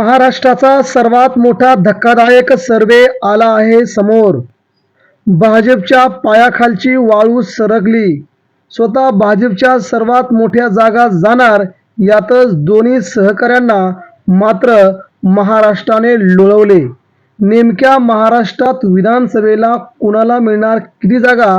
महाराष्ट्राचा सर्वात मोठा धक्कादायक सर्वे आला आहे समोर. भाजपच्या पायाखालची वाळू सरकली. स्वतः भाजपच्या सर्वात मोठ्या जागा जाणार यातच दोन्ही सहकाऱ्यांना मात्र महाराष्ट्राने लोळवले. नेमक्या महाराष्ट्रात विधानसभेला कुणाला मिळणार किती जागा?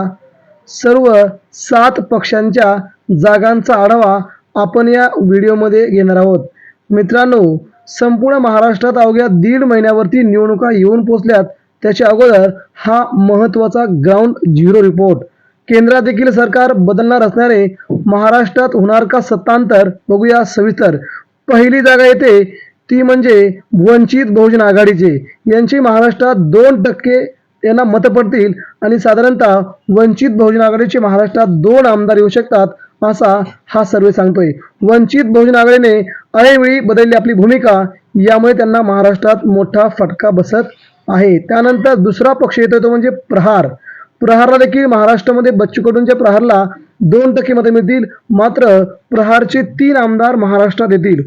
सर्व सात पक्षांच्या जागांचा आढावा आपण या व्हिडिओमध्ये घेणार आहोत. मित्रांनो संपूर्ण महाराष्ट्रात अवघ्या दीड महिन्यावरती निवडणुका येऊन पोचल्यात. त्याच्या अगोदर हा महत्त्वाचा ग्राउंड झिरो रिपोर्ट केंद्रात देखील सरकार बदलणार असणारे महाराष्ट्रात होणार का सत्तांतर बघूया सविस्तर. पहिली जागा येते ती म्हणजे वंचित बहुजन आघाडीचे. यांची महाराष्ट्रात दोन टक्के यांना मतं पडतील आणि साधारणतः वंचित बहुजन आघाडीचे महाराष्ट्रात दोन आमदार येऊ शकतात असा हा सर्वे सांगतोय. वंचित बहुजन आघाडीने ऐनवेळी बदलली आपली भूमिका यामुळे त्यांना महाराष्ट्रात मोठा फटका बसत आहे. त्यानंतर दुसरा पक्ष येतो तो म्हणजे प्रहार. प्रहारला देखील महाराष्ट्रामध्ये बच्चू कडूंच्या प्रहारला दोन टक्के मते मिळतील मात्र प्रहारचे तीन आमदार महाराष्ट्रात येतील.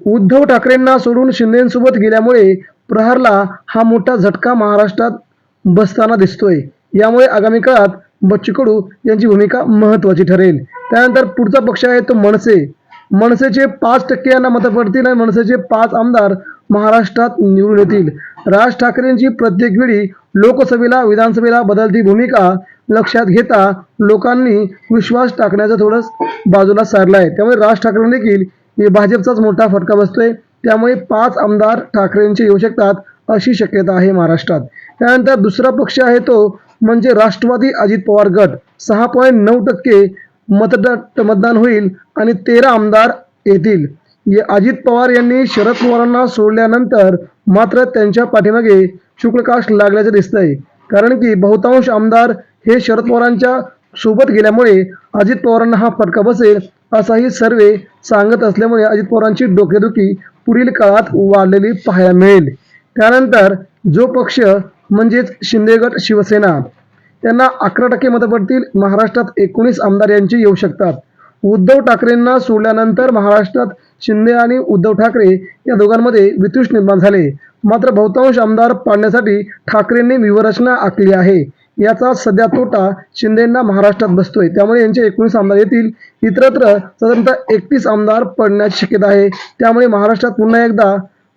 उद्धव ठाकरेंना सोडून शिंदेसोबत गेल्यामुळे प्रहारला हा मोठा झटका महाराष्ट्रात बसताना दिसतोय. यामुळे आगामी काळात बच्चू कडू यांची भूमिका महत्वाची ठरेल. त्यानंतर पुढचा पक्ष आहे तो मनसे. मनसेचे पाच टक्के यांना मतं पडतील आणि मनसेचे पाच आमदार महाराष्ट्रात निवडून येतील. राज ठाकरेंची प्रत्येक वेळी लोकसभेला विधानसभेला बदलती भूमिका लक्षात घेता लोकांनी विश्वास टाकण्याचं थोडं बाजूला सारलं आहे. त्यामुळे राज ठाकरे देखील भाजपचाच मोठा फटका बसतोय. त्यामुळे पाच आमदार ठाकरेंचे येऊ शकतात अशी शक्यता आहे महाराष्ट्रात. त्यानंतर दुसरा पक्ष आहे तो म्हणजे राष्ट्रवादी अजित पवार गट. सहा पॉईंट नऊ टक्के मतदार मतदान होईल आणि तेरा आमदार येतील. ये अजित पवार यांनी शरद पवारांना सोडल्यानंतर मात्र त्यांच्या पाठीमागे शुक्लकाश लागल्याचे दिसतंय. कारण की बहुतांश आमदार हे शरद पवारांच्या सोबत गेल्यामुळे अजित पवारांना हा फटका बसेल असाही सर्वे सांगत असल्यामुळे अजित पवारांची डोकेदुखी पुढील काळात वाढलेली पाहायला मिळेल. त्यानंतर जो पक्ष म्हणजेच शिंदेगट शिवसेना. त्यांना अकरा टक्के मतं पडतील. महाराष्ट्रात एकोणीस आमदार यांचे येऊ शकतात. उद्धव ठाकरेंना सोडल्यानंतर महाराष्ट्रात शिंदे आणि उद्धव ठाकरे या दोघांमध्ये वितुष निर्माण झाले. मात्र बहुतांश आमदार पाडण्यासाठी ठाकरेंनी व्यूहरचना आखली आहे. याचा सध्या तोटा शिंदेंना महाराष्ट्रात बसतोय. त्यामुळे यांचे एकोणीस आमदार येतील. इतरत्र साधारणतः एकतीस आमदार पडण्याची शक्यता आहे. त्यामुळे महाराष्ट्रात पुन्हा एकदा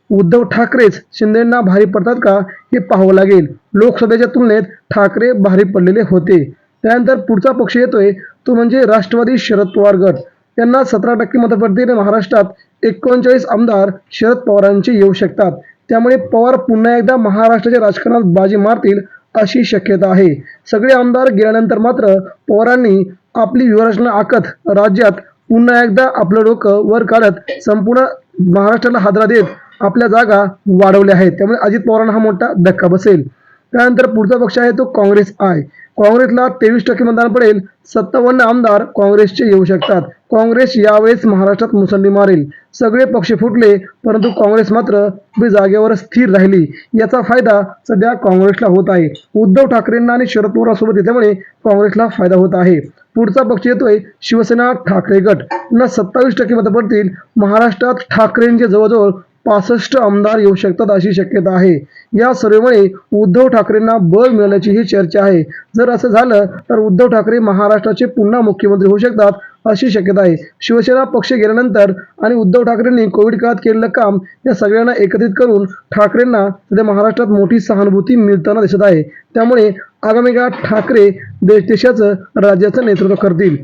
उद्धव ठाकरेच शिंदेंना भारी पडतात का हे पाहावं लागेल. लोकसभेच्या तुलनेत ठाकरे भारी पडलेले होते. त्यानंतर पुढचा पक्ष येतोय तो म्हणजे राष्ट्रवादी शरद पवार गट. त्यांना सतरा टक्के मतं महाराष्ट्रात एकोणचाळीस आमदार शरद पवारांचे येऊ शकतात. त्यामुळे पवार पुन्हा एकदा महाराष्ट्राच्या राजकारणात बाजी मारतील अशी शक्यता आहे. सगळे आमदार गेल्यानंतर मात्र पवारांनी आपली व्यूहरचना आखत राज्यात पुन्हा एकदा आपलं डोकं वर काढत संपूर्ण महाराष्ट्राला हादरा देत आपल्या जागा वाढवल्या आहेत. त्यामुळे अजित पवारांना हा मोठा धक्का बसेल. त्यानंतर पुढचा पक्ष आहे तो काँग्रेस आहे. काँग्रेसला तेवीस टक्के मतदान पडेल. सत्तावन्न आमदार काँग्रेसचे येऊ शकतात. काँग्रेस यावेळेस महाराष्ट्रात मुसंडी मारेल. सगळे पक्ष फुटले परंतु काँग्रेस मात्र जागेवर स्थिर राहिली. याचा फायदा सध्या काँग्रेसला होत आहे. उद्धव ठाकरेंना आणि शरद पवारांसोबत येत्यामुळे काँग्रेसला फायदा होत आहे. पुढचा पक्ष येतोय शिवसेना ठाकरे गट. यांना सत्तावीस टक्के मतं पडतील. महाराष्ट्रात ठाकरेंचे जवळजवळ पासष्ट आमदार येऊ शकतात अशी शक्यता आहे. या सर्वेमुळे उद्धव ठाकरेंना बळ मिळाल्याचीही चर्चा आहे. जर असं झालं तर उद्धव ठाकरे महाराष्ट्राचे पुन्हा मुख्यमंत्री होऊ शकतात अशी शक्यता आहे. शिवसेना पक्ष गेल्यानंतर आणि उद्धव ठाकरेंनी कोविड काळात केलेलं काम या सगळ्यांना एकत्रित करून ठाकरेंना सध्या महाराष्ट्रात मोठी सहानुभूती मिळताना दिसत आहे. त्यामुळे आगामी काळात ठाकरे देश देशाचं राज्याचं नेतृत्व करतील.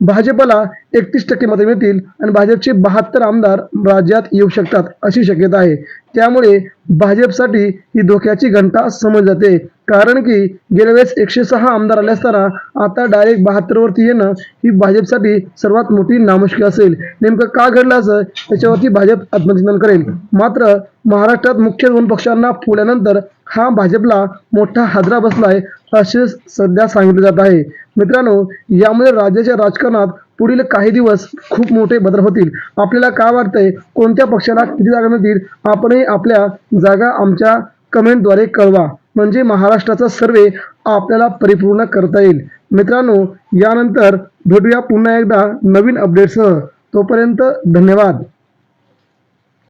भाजपला एकतीस टक्के मते मिळतील आणि भाजपचे बहात्तर आमदार राज्यात येऊ शकतात अशी शक्यता आहे. त्यामुळे भाजपसाठी ही धोक्याची घंटा समज जाते. कारण की गेल्या वेळेस एकशे सहा आमदार आले असताना आता डायरेक्ट बहात्तरवरती येणं ही भाजपसाठी सर्वात मोठी नामुष्की असेल. नेमकं का घडलं असं त्याच्यावरती भाजप आत्मचिंतन करेल. मात्र महाराष्ट्रात मुख्य दोन पक्षांना फुल्यानंतर हा भाजपला मोठा हादरा आहे असे सध्या सांगितलं जात आहे. मित्रांनो यामुळे राज्याच्या राजकारणात पुढील काही दिवस खूप मोठे बदल होतील. आपल्याला काय वाटतंय? कोणत्या पक्षाला किती जागा मिळतील? आपणही आपल्या जागा आमच्या कमेंटद्वारे कळवा. म्हणजे महाराष्ट्राचा सर्वे आपल्याला परिपूर्ण करता येईल. मित्रांनो यानंतर भेटूया पुन्हा एकदा नवीन अपडेटसह तोपर्यंत धन्यवाद.